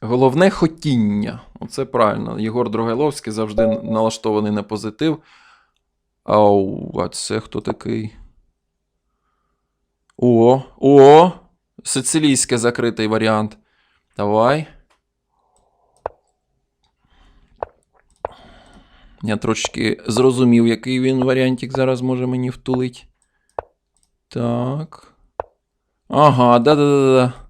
Головне хотіння. Оце правильно. Єгор Дрогайловський завжди налаштований на позитив. Ау, а це хто такий? О, о! Сицилійський закритий варіант. Давай. Я трошки зрозумів, який він варіантик зараз може мені втулить. Так. Ага, да-да-да.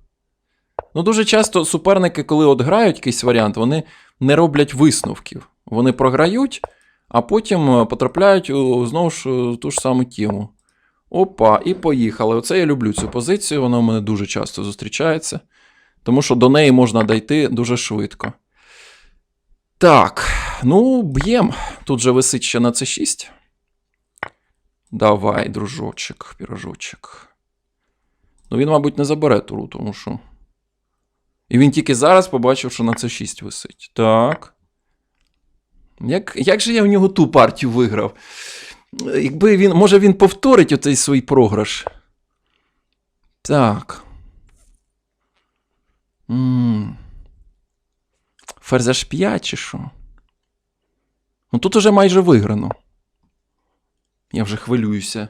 Ну, дуже часто суперники, коли от грають якийсь варіант, вони не роблять висновків. Вони програють, а потім е, потрапляють у, знову ж ту ж саму тему. Опа, і поїхали. Оце я люблю цю позицію, вона у мене дуже часто зустрічається. Тому що до неї можна дійти дуже швидко. Так, ну, б'єм. Тут же висить ще на С6. Давай, дружочок, пірожочок. Ну, він, мабуть, не забере туру, тому що. І він тільки зараз побачив, що на С6 висить. Так. Як, як же я в нього ту партію виграв? Якби він. Може він повторить оцей свій програш. Так. аж 5 чи що? Ну тут уже майже виграно. Я вже хвилююся.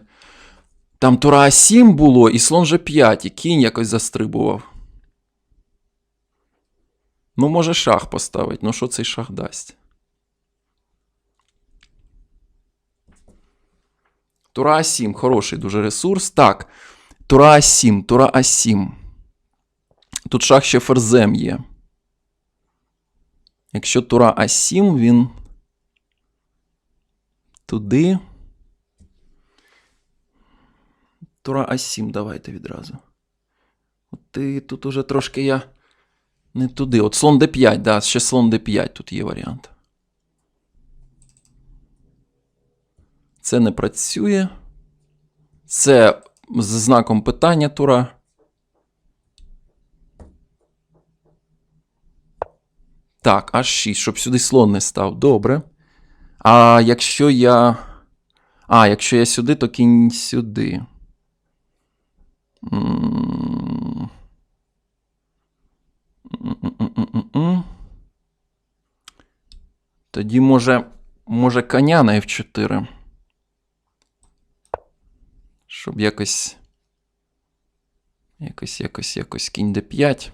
Там Тура А7 було, і слон Ж5, і кінь якось застрибував. Ну, може, шах поставить. Ну, що цей шах дасть? Тура А7, хороший дуже ресурс. Так. Тура А7, Тура А7. Тут шах ще ферзем є. Якщо Тура А7, він туди. Тура А7, давайте відразу. От ти тут уже трошки я не туди. От слон Д5, да, ще слон Д5 тут є варіант. Це не працює. Це з знаком питання тура. Так, аж 6, щоб сюди слон не став. Добре. А якщо я. А, якщо я сюди, то кінь сюди. М-м-м-м-м. Тоді може, може коня на F4. Щоб якось. Якось, якось, якось кінь d5.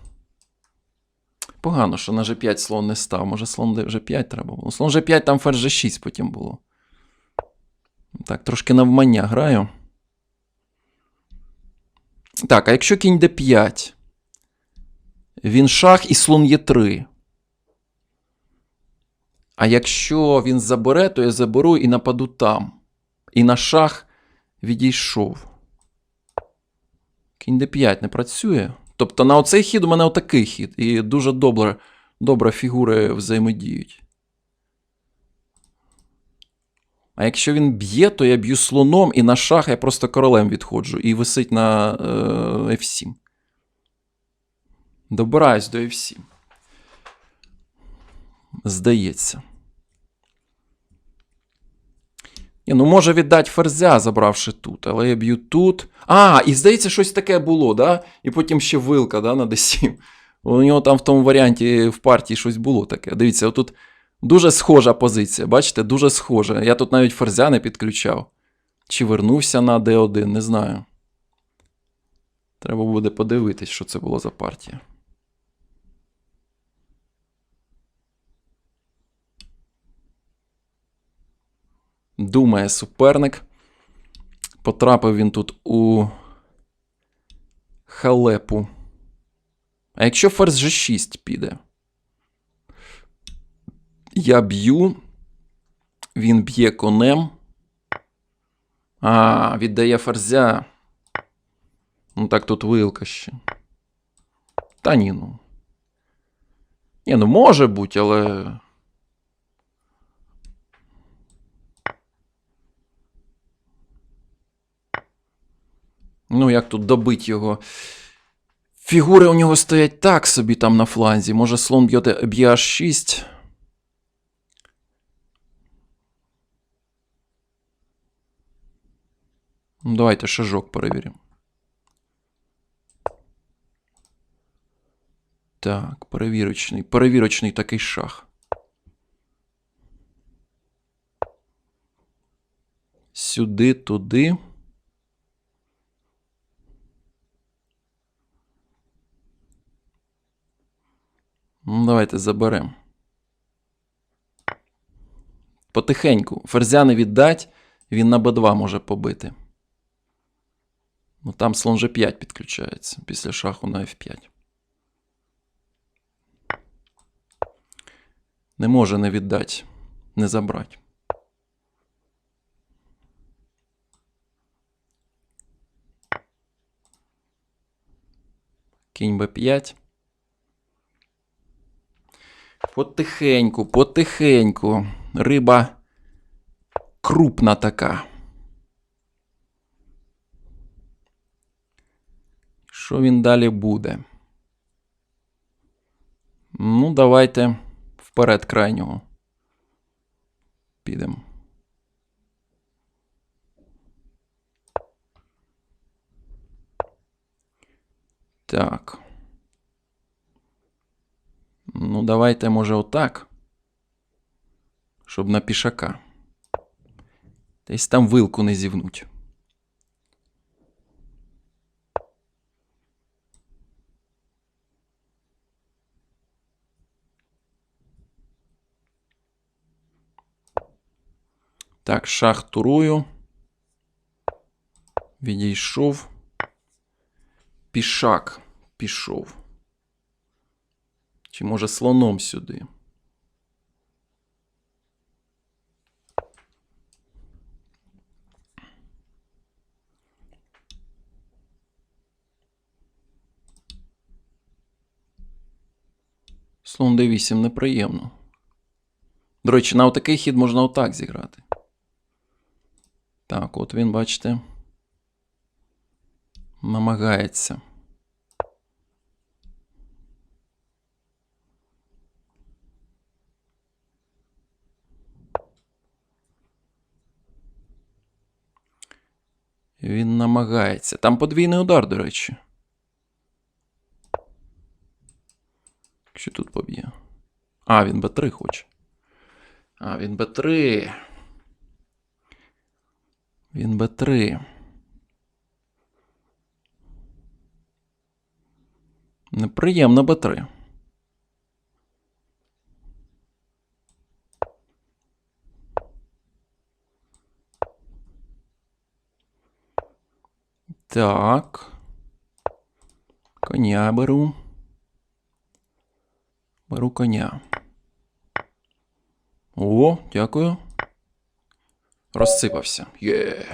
Погано, що на G5 слон не став. Може, слон G5 треба було. Слон G5 там ферзь G6 потім було. Так, трошки навмання граю. Так, а якщо кінь d5, він шах і слон Е3. А якщо він забере, то я заберу і нападу там. І на шах відійшов. Кінь d5 не працює. Тобто на оцей хід у мене отакий хід. І дуже добре, добре фігури взаємодіють. А якщо він б'є, то я б'ю слоном, і на шах я просто королем відходжу. І висить на е, F7. Добираюсь до F7. Здається. Ні, ну може віддати ферзя, забравши тут, але я б'ю тут. А, і здається, щось таке було, да? І потім ще вилка, да, на d7. У нього там в тому варіанті в партії щось було таке. Дивіться, отут дуже схожа позиція. Бачите, дуже схожа. Я тут навіть ферзя не підключав. Чи вернувся на d1, не знаю. Треба буде подивитись, що це було за партія. Думає суперник. Потрапив він тут у халепу. А якщо ферзь G6 піде? Я б'ю. Він б'є конем. А, віддає ферзя. Ну так тут вилка ще. Та ні, ну. Ні, ну може бути, але. Ну, як тут добить його? Фігури у нього стоять так собі там на фланзі. Може, слон б'є аж 6. Ну, Давайте шажок перевіримо. Так, перевірочний. Перевірочний такий шах. Сюди, туди. Ну, давайте заберемо. Потихеньку. Ферзя не віддать, він на Б2 може побити. Ну там слон G5 підключається після шаху на F5. Не може не віддати, не забрати. Кінь Б5. Потихеньку, потихеньку. Риба крупна така. Що він далі буде? Ну, давайте вперед крайнього. Підемо. Так. Ну, давайте, може, отак. Щоб на пішака. Десь там вилку не зівнуть. Так, шах турую. Відійшов. Пішак пішов. Чи може слоном сюди? Слон d8 неприємно. До речі, на отакий хід можна отак зіграти. Так, от він, бачите, намагається. Він намагається. Там подвійний удар, до речі. Якщо тут поб'є. А, він Б3 хоче. А, він Б3. Він Б3. Неприємно Б3. Так. Коня беру. Беру коня. О, дякую. Розсипався. Є.